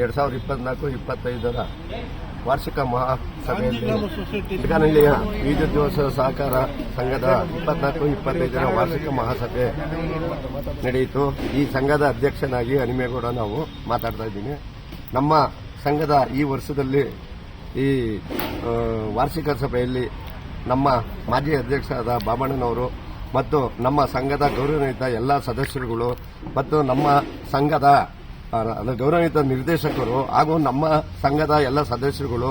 ಎರಡ್ ಸಾವಿರದ ಇಪ್ಪತ್ನಾಲ್ಕು ಇಪ್ಪತ್ತೈದರ ವಾರ್ಷಿಕ ಮಹಾಸಭೆಯಲ್ಲಿ ಚಿಕ್ಕನಹಳ್ಳಿಯ ಬೀಜೋತ್ಸವ ಸಹಕಾರ ಸಂಘದ ಇಪ್ಪತ್ನಾಲ್ಕು ಇಪ್ಪತ್ತೈದರ ವಾರ್ಷಿಕ ಮಹಾಸಭೆ ನಡೆಯಿತು. ಈ ಸಂಘದ ಅಧ್ಯಕ್ಷನಾಗಿ ಅನಿಮೇಗೌಡ ನಾವು ಮಾತಾಡ್ತಾ ಇದ್ದೀನಿ. ನಮ್ಮ ಸಂಘದ ಈ ವರ್ಷದಲ್ಲಿ ಈ ವಾರ್ಷಿಕ ಸಭೆಯಲ್ಲಿ ನಮ್ಮ ಮಾಜಿ ಅಧ್ಯಕ್ಷರಾದ ಬಾಬಣ್ಣನವರು ಮತ್ತು ನಮ್ಮ ಸಂಘದ ಗೌರವಾನ್ವಿತ ಎಲ್ಲ ಸದಸ್ಯರುಗಳು ಮತ್ತು ನಮ್ಮ ಸಂಘದ ಗೌರವಾನ್ವಿತ ನಿರ್ದೇಶಕರು ಹಾಗೂ ನಮ್ಮ ಸಂಘದ ಎಲ್ಲ ಸದಸ್ಯರುಗಳು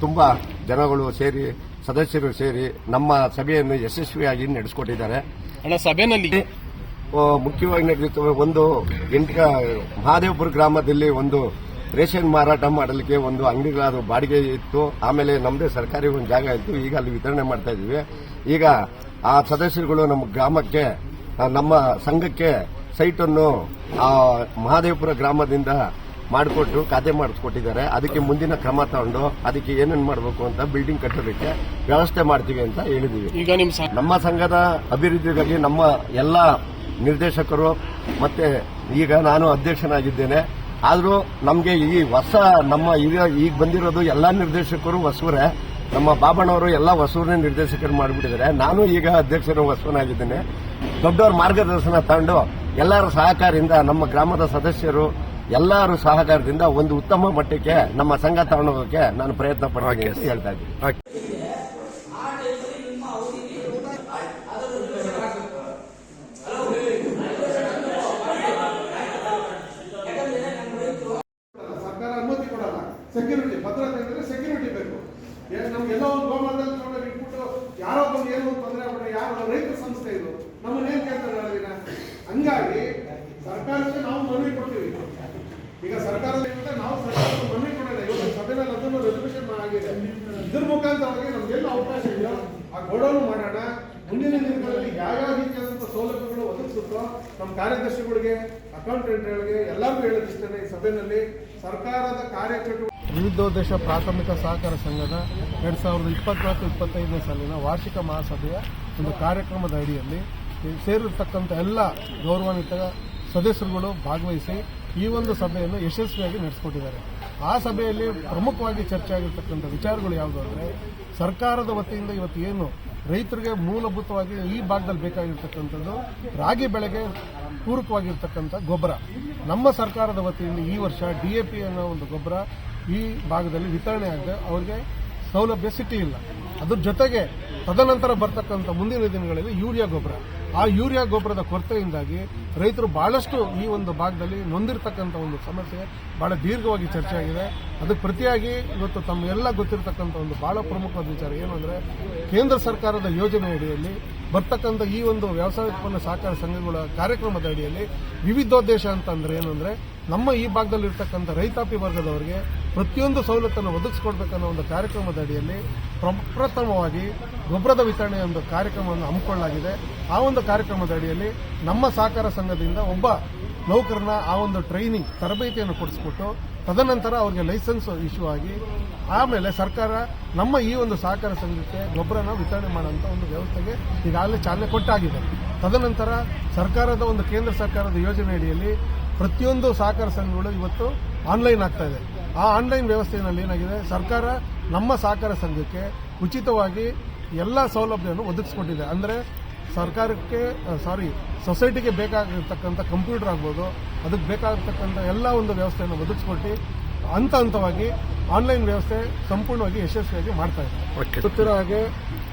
ತುಂಬಾ ಜನಗಳು ಸೇರಿ ಸದಸ್ಯರು ಸೇರಿ ನಮ್ಮ ಸಭೆಯನ್ನು ಯಶಸ್ವಿಯಾಗಿ ನಡೆಸಿಕೊಟ್ಟಿದ್ದಾರೆ. ಸಭೆಯಲ್ಲಿ ಮುಖ್ಯವಾಗಿ ನಡೆಯುತ್ತವೆ ಒಂದು ಎಂಟ ಮಹಾದೇವಪುರ ಗ್ರಾಮದಲ್ಲಿ ಒಂದು ರೇಷನ್ ಮಾರಾಟ ಮಾಡಲಿಕ್ಕೆ ಒಂದು ಅಂಗಡಿಗಳಾದ ಬಾಡಿಗೆ ಇತ್ತು. ಆಮೇಲೆ ನಮ್ಮದೇ ಸರ್ಕಾರಿ ಒಂದು ಜಾಗ ಇತ್ತು. ಈಗ ಅಲ್ಲಿ ವಿತರಣೆ ಮಾಡ್ತಾ ಇದೀವಿ ಈಗ ಆ ಸದಸ್ಯರುಗಳು ನಮ್ಮ ಗ್ರಾಮಕ್ಕೆ ನಮ್ಮ ಸಂಘಕ್ಕೆ ಸೈಟ್ ಅನ್ನು ಆ ಮಹಾದೇವಪುರ ಗ್ರಾಮದಿಂದ ಮಾಡಿಕೊಟ್ಟು ಖಾತೆ ಮಾಡಿಸ್ಕೊಟ್ಟಿದ್ದಾರೆ. ಅದಕ್ಕೆ ಮುಂದಿನ ಕ್ರಮ ತಗೊಂಡು ಅದಕ್ಕೆ ಏನೇನು ಮಾಡಬೇಕು ಅಂತ ಬಿಲ್ಡಿಂಗ್ ಕಟ್ಟೋದಕ್ಕೆ ವ್ಯವಸ್ಥೆ ಮಾಡ್ತೀವಿ ಅಂತ ಹೇಳಿದೀವಿ. ಈಗ ನಮ್ಮ ಸಂಘದ ಅಭಿವೃದ್ಧಿಗಾಗಿ ನಮ್ಮ ಎಲ್ಲ ನಿರ್ದೇಶಕರು ಮತ್ತೆ ಈಗ ನಾನು ಅಧ್ಯಕ್ಷನಾಗಿದ್ದೇನೆ. ಆದರೂ ನಮಗೆ ಈ ಹೊಸ ನಮ್ಮ ಈಗ ಈಗ ಬಂದಿರೋದು ಎಲ್ಲ ನಿರ್ದೇಶಕರು ಹೊಸವರೇ ನಮ್ಮ ಬಾಬಣ್ಣವರು ಎಲ್ಲ ಹೊಸೂರನ್ನೇ ನಿರ್ದೇಶಕರು ಮಾಡಿಬಿಟ್ಟಿದ್ದಾರೆ. ನಾನು ಈಗ ಅಧ್ಯಕ್ಷರು ಹೊಸವನಾಗಿದ್ದೇನೆ. ದೊಡ್ಡವ್ರ ಮಾರ್ಗದರ್ಶನ ತಗೊಂಡು ಎಲ್ಲರ ಸಹಕಾರದಿಂದ ನಮ್ಮ ಗ್ರಾಮದ ಸದಸ್ಯರು ಎಲ್ಲರ ಸಹಕಾರದಿಂದ ಒಂದು ಉತ್ತಮ ಮಟ್ಟಕ್ಕೆ ನಮ್ಮ ಸಂಘ ತಗೊಂಡೋಗೋಕೆ ನಾನು ಪ್ರಯತ್ನ ಪಡ್ತೀನಿ ಅಂತ ಹೇಳ್ತಾ ಇದ್ದೀನಿ. ಸರ್ಕಾರ ಅನುಮತಿ ಕೊಡಲ್ಲ. ಸೆಕ್ಯೂರಿಟಿ ಭದ್ರತೆ ಅಂದ್ರೆ ಸೆಕ್ಯೂರಿಟಿ ಬೇಕು. ನಮ್ಗೆಲ್ಲೋ ಒಂದು ಗೋಮಾಳದಲ್ಲಿ ತಗೊಂಡೋಗಿ ಇಟ್ಬಿಟ್ಟು ಯಾರೋ ಬಂದು ಏನೋ ತೊಂದರೆ ಆಗ್ಬಿಟ್ರೆ ಯಾರು ರೈತ ಸಂಸ್ಥೆ ಇದು ನಮ್ಮನ್ನೇನ್ ಕೇಳ್ತಾರೆ ನಾಳಿನ ಹಂಗಾಗಿ ಸರ್ಕಾರಕ್ಕೆ ನಾವು ಮನವಿ ಕೊಡ್ತೀವಿ ಈಗ ಸರ್ಕಾರದ ಜೊತೆ ನಾವು ಸರ್ಕಾರಕ್ಕೆ ಮನವಿ ಕೊಡೋಣ ಇವತ್ತು ಸಭೆನಲ್ಲಿ ಅದನ್ನು ರೆಸಲ್ಯೂಷನ್ ಆಗಿದೆ ಇದ್ರ ಮುಖಾಂತರವಾಗಿ ನಮ್ಗೆಲ್ಲ ಅವಕಾಶ ಇದೆಯೋ ಆ ಗೋಡೌನ್ ಮಾಡೋಣ. ಮುಂದಿನ ದಿನಗಳಲ್ಲಿ ಯಾವ್ಯಾವ ರೀತಿಯಾದಂಥ ಸೌಲಭ್ಯಗಳು ಒದಗಿಸುತ್ತೋ ನಮ್ಮ ಕಾರ್ಯದರ್ಶಿಗಳಿಗೆ ಅಕೌಂಟೆಂಟ್ಗಳಿಗೆ ಎಲ್ಲರಿಗೂ ಹೇಳೋದಿಷ್ಟೇ ಈ ಸಭೆಯಲ್ಲಿ. ಸರ್ಕಾರದ ಕಾರ್ಯಚಟುವಟಿಕೆ ವಿವಿಧೋದ್ದೇಶ ಪ್ರಾಥಮಿಕ ಸಹಕಾರ ಸಂಘದ ಎರಡ್ ಸಾವಿರದ ಇಪ್ಪತ್ನಾಲ್ಕು, ಇಪ್ಪತ್ತೈದನೇ ಸಾಲಿನ ವಾರ್ಷಿಕ ಮಹಾಸಭೆಯ ಒಂದು ಕಾರ್ಯಕ್ರಮದ ಅಡಿಯಲ್ಲಿ ಸೇರಿರ್ತಕ್ಕಂಥ ಎಲ್ಲ ಗೌರವಾನ್ವಿತ ಸದಸ್ಯರುಗಳು ಭಾಗವಹಿಸಿ ಈ ಒಂದು ಸಭೆಯನ್ನು ಯಶಸ್ವಿಯಾಗಿ ನಡೆಸಿಕೊಟ್ಟಿದ್ದಾರೆ. ಆ ಸಭೆಯಲ್ಲಿ ಪ್ರಮುಖವಾಗಿ ಚರ್ಚೆ ಆಗಿರ್ತಕ್ಕಂಥ ವಿಚಾರಗಳು ಯಾವುದು ಅಂದರೆ, ಸರ್ಕಾರದ ವತಿಯಿಂದ ಇವತ್ತು ಏನು ರೈತರಿಗೆ ಮೂಲಭೂತವಾಗಿ ಈ ಭಾಗದಲ್ಲಿ ಬೇಕಾಗಿರ್ತಕ್ಕಂಥದ್ದು ರಾಗಿ ಬೆಳೆಗೆ ಪೂರಕವಾಗಿರ್ತಕ್ಕಂಥ ಗೊಬ್ಬರ. ನಮ್ಮ ಸರ್ಕಾರದ ವತಿಯಿಂದ ಈ ವರ್ಷ ಡಿಎಪಿ ಅನ್ನೋ ಒಂದು ಗೊಬ್ಬರ ಈ ಭಾಗದಲ್ಲಿ ವಿತರಣೆ ಆಗದೆ ಅವರಿಗೆ ಸೌಲಭ್ಯ ಸಿಕ್ಕಿಲ್ಲ ಅದ್ರ ಜೊತೆಗೆ ತದನಂತರ ಬರ್ತಕ್ಕಂಥ ಮುಂದಿನ ದಿನಗಳಲ್ಲಿ ಯೂರಿಯಾ ಗೊಬ್ಬರ. ಆ ಯೂರಿಯಾ ಗೊಬ್ಬರದ ಕೊರತೆಯಿಂದಾಗಿ ರೈತರು ಬಹಳಷ್ಟು ಈ ಒಂದು ಭಾಗದಲ್ಲಿ ನೊಂದಿರತಕ್ಕಂಥ ಒಂದು ಸಮಸ್ಯೆ, ಬಹಳ ದೀರ್ಘವಾಗಿ ಚರ್ಚೆ ಆಗಿದೆ. ಅದಕ್ಕೆ ಪ್ರತಿಯಾಗಿ ಇವತ್ತು ತಮ್ಮೆಲ್ಲ ಗೊತ್ತಿರತಕ್ಕಂಥ ಒಂದು ಬಹಳ ಪ್ರಮುಖವಾದ ವಿಚಾರ ಏನು ಅಂದ್ರೆ, ಕೇಂದ್ರ ಸರ್ಕಾರದ ಯೋಜನೆ ಅಡಿಯಲ್ಲಿ ಬರ್ತಕ್ಕಂಥ ಈ ಒಂದು ವ್ಯವಸಾಯ ಉತ್ಪನ್ನ ಸಹಕಾರ ಸಂಘಗಳ ಕಾರ್ಯಕ್ರಮದ ಅಡಿಯಲ್ಲಿ ವಿವಿಧೋದ್ದೇಶ ಅಂತಂದ್ರೆ ಏನಂದ್ರೆ, ನಮ್ಮ ಈ ಭಾಗದಲ್ಲಿರ್ತಕ್ಕಂಥ ರೈತಾಪಿ ವರ್ಗದವರಿಗೆ ಪ್ರತಿಯೊಂದು ಸವಲತ್ತನ್ನು ಒದಗಿಸ್ಕೊಡ್ಬೇಕನ್ನೋ ಒಂದು ಕಾರ್ಯಕ್ರಮದ ಅಡಿಯಲ್ಲಿ ಪ್ರಪ್ರಥಮವಾಗಿ ಗೊಬ್ಬರದ ವಿತರಣೆ ಒಂದು ಕಾರ್ಯಕ್ರಮವನ್ನು ಹಮ್ಮಿಕೊಳ್ಳಲಾಗಿದೆ. ಆ ಒಂದು ಕಾರ್ಯಕ್ರಮದ ಅಡಿಯಲ್ಲಿ ನಮ್ಮ ಸಹಕಾರ ಸಂಘದಿಂದ ಒಬ್ಬ ನೌಕರನ ಆ ಒಂದು ಟ್ರೈನಿಂಗ್ ತರಬೇತಿಯನ್ನು ಕೊಡಿಸ್ಬಿಟ್ಟು ತದನಂತರ ಅವರಿಗೆ ಲೈಸೆನ್ಸ್ ಇಶ್ಯೂ ಆಗಿ, ಆಮೇಲೆ ಸರ್ಕಾರ ನಮ್ಮ ಈ ಒಂದು ಸಹಕಾರ ಸಂಘಕ್ಕೆ ಗೊಬ್ಬರನ ವಿತರಣೆ ಮಾಡುವಂತ ಒಂದು ವ್ಯವಸ್ಥೆಗೆ ಈಗಾಗಲೇ ಚಾಲನೆ ಕೊಟ್ಟಾಗಿದೆ. ತದನಂತರ ಸರ್ಕಾರದ ಒಂದು ಕೇಂದ್ರ ಸರ್ಕಾರದ ಯೋಜನೆ ಅಡಿಯಲ್ಲಿ ಪ್ರತಿಯೊಂದು ಸಹಕಾರ ಸಂಘಗಳು ಇವತ್ತು ಆನ್ಲೈನ್ ಆಗ್ತಾ ಇದೆ. ಆ ಆನ್ಲೈನ್ ವ್ಯವಸ್ಥೆಯಲ್ಲಿ ಏನಾಗಿದೆ? ಸರ್ಕಾರ ನಮ್ಮ ಸಹಕಾರ ಸಂಘಕ್ಕೆ ಉಚಿತವಾಗಿ ಎಲ್ಲ ಸೌಲಭ್ಯವನ್ನು ಒದಗಿಸ್ಕೊಟ್ಟಿದೆ. ಅಂದರೆ ಸರ್ಕಾರಕ್ಕೆ ಸಾರಿ ಸೊಸೈಟಿಗೆ ಬೇಕಾಗಿರ್ತಕ್ಕಂಥ ಕಂಪ್ಯೂಟರ್ ಆಗ್ಬೋದು ಅದಕ್ಕೆ ಬೇಕಾಗಿರ್ತಕ್ಕಂಥ ಎಲ್ಲ ಒಂದು ವ್ಯವಸ್ಥೆಯನ್ನು ಒದಗಿಸ್ಕೊಟ್ಟು ಹಂತ ಹಂತವಾಗಿ ಆನ್ಲೈನ್ ವ್ಯವಸ್ಥೆ ಸಂಪೂರ್ಣವಾಗಿ ಯಶಸ್ವಿಯಾಗಿ ಮಾಡ್ತಾ ಇದೆ. ಗೊತ್ತಿರೋ ಹಾಗೆ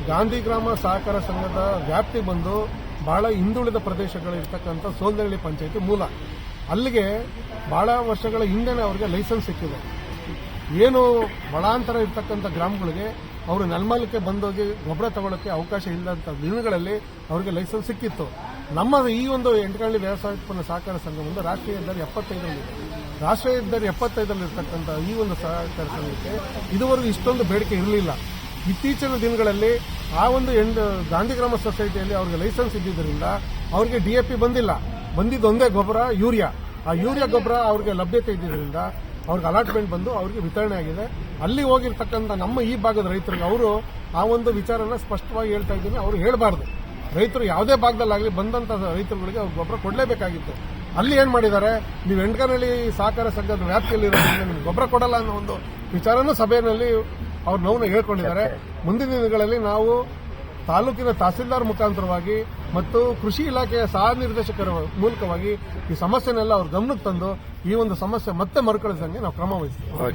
ಗಾಂಧಿ ಗ್ರಾಮ ಸಹಕಾರ ಸಂಘದ ವ್ಯಾಪ್ತಿ ಬಂದು ಬಹಳ ಹಿಂದುಳಿದ ಪ್ರದೇಶಗಳಿರ್ತಕ್ಕಂಥ ಸೋಲ್ದಳ್ಳಿ ಪಂಚಾಯತಿ ಮೂಲ. ಅಲ್ಲಿಗೆ ಬಹಳ ವರ್ಷಗಳ ಹಿಂದೆನೇ ಅವರಿಗೆ ಲೈಸೆನ್ಸ್ ಸಿಕ್ಕಿದೆ. ಏನು ಬಡಾಂತರ ಇರ್ತಕ್ಕಂಥ ಗ್ರಾಮಗಳಿಗೆ ಅವರು ನೆಲಮಲಕ್ಕೆ ಬಂದೋಗಿ ಗೊಬ್ಬರ ತಗೊಳ್ಳೋಕೆ ಅವಕಾಶ ಇಲ್ಲದಂಥ ದಿನಗಳಲ್ಲಿ ಅವರಿಗೆ ಲೈಸೆನ್ಸ್ ಸಿಕ್ಕಿತ್ತು. ನಮ್ಮ ಈ ಒಂದು ಎಂಟಕಳ್ಳಿ ವ್ಯವಸಾಯ ಉತ್ಪನ್ನ ಸಹಕಾರ ಸಂಘ ಒಂದು ರಾಷ್ಟ್ರೀಯ ಹೆದ್ದಾರಿ ಎಪ್ಪತ್ತೈದರಲ್ಲಿ ರಾಷ್ಟ್ರೀಯ ಹೆದ್ದಾರಿ ಎಪ್ಪತ್ತೈದರಲ್ಲಿರ್ತಕ್ಕಂಥ ಈ ಒಂದು ಸಹಕಾರ ಸಂಘಕ್ಕೆ ಇದುವರೆಗೂ ಇಷ್ಟೊಂದು ಬೇಡಿಕೆ ಇರಲಿಲ್ಲ. ಇತ್ತೀಚಿನ ದಿನಗಳಲ್ಲಿ ಆ ಒಂದು ಎಂಡ್ ಗಾಂಧಿಗ್ರಾಮ ಸೊಸೈಟಿಯಲ್ಲಿ ಅವ್ರಿಗೆ ಲೈಸೆನ್ಸ್ ಇದ್ದಿದ್ದರಿಂದ ಅವ್ರಿಗೆ ಡಿಎಪಿ ಬಂದಿಲ್ಲ. ಬಂದಿದ್ದೊಂದೇ ಗೊಬ್ಬರ, ಯೂರಿಯಾ. ಆ ಯೂರಿಯಾ ಗೊಬ್ಬರ ಅವ್ರಿಗೆ ಲಭ್ಯತೆ ಇದ್ದಿದ್ದರಿಂದ ಅವ್ರಿಗೆ ಅಲಾಟ್ಮೆಂಟ್ ಬಂದು ಅವ್ರಿಗೆ ವಿತರಣೆ ಆಗಿದೆ. ಅಲ್ಲಿ ಹೋಗಿರ್ತಕ್ಕಂಥ ನಮ್ಮ ಈ ಭಾಗದ ರೈತರಿಗೆ ಅವರು ಆ ಒಂದು ವಿಚಾರನ ಸ್ಪಷ್ಟವಾಗಿ ಹೇಳ್ತಾ ಇದ್ದೀನಿ. ಅವರು ಹೇಳಬಾರ್ದು. ರೈತರು ಯಾವುದೇ ಭಾಗದಲ್ಲಾಗಲಿ ಬಂದಂತ ರೈತರುಗಳಿಗೆ ಅವ್ರು ಗೊಬ್ಬರ ಕೊಡಲೇಬೇಕಾಗಿತ್ತು. ಅಲ್ಲಿ ಏನ್ ಮಾಡಿದ್ದಾರೆ? ನೀವು ಎಂಟ್ಕನಹಳ್ಳಿ ಸಹಕಾರ ಸಂಘದ ವ್ಯಾಪ್ತಿಯಲ್ಲಿ ನಿಮ್ಗೆ ಗೊಬ್ಬರ ಕೊಡಲ್ಲ ಅನ್ನೋ ಒಂದು ವಿಚಾರನೂ ಸಭೆಯಲ್ಲಿ ಅವ್ರು ನೋವನ್ನು ಹೇಳ್ಕೊಂಡಿದ್ದಾರೆ. ಮುಂದಿನ ದಿನಗಳಲ್ಲಿ ನಾವು ತಾಲೂಕಿನ ತಹಸೀಲ್ದಾರ್ ಮುಖಾಂತರವಾಗಿ ಮತ್ತು ಕೃಷಿ ಇಲಾಖೆಯ ಸಹ ನಿರ್ದೇಶಕರ ಮೂಲಕವಾಗಿ ಈ ಸಮಸ್ಯೆನೆಲ್ಲ ಅವ್ರ ಗಮನಕ್ಕೆ ತಂದು ಈ ಒಂದು ಸಮಸ್ಯೆ ಮತ್ತೆ ಮರುಕಳಿಸಂಗೆ ನಾವು ಕ್ರಮ ವಹಿಸ್ತೀವಿ.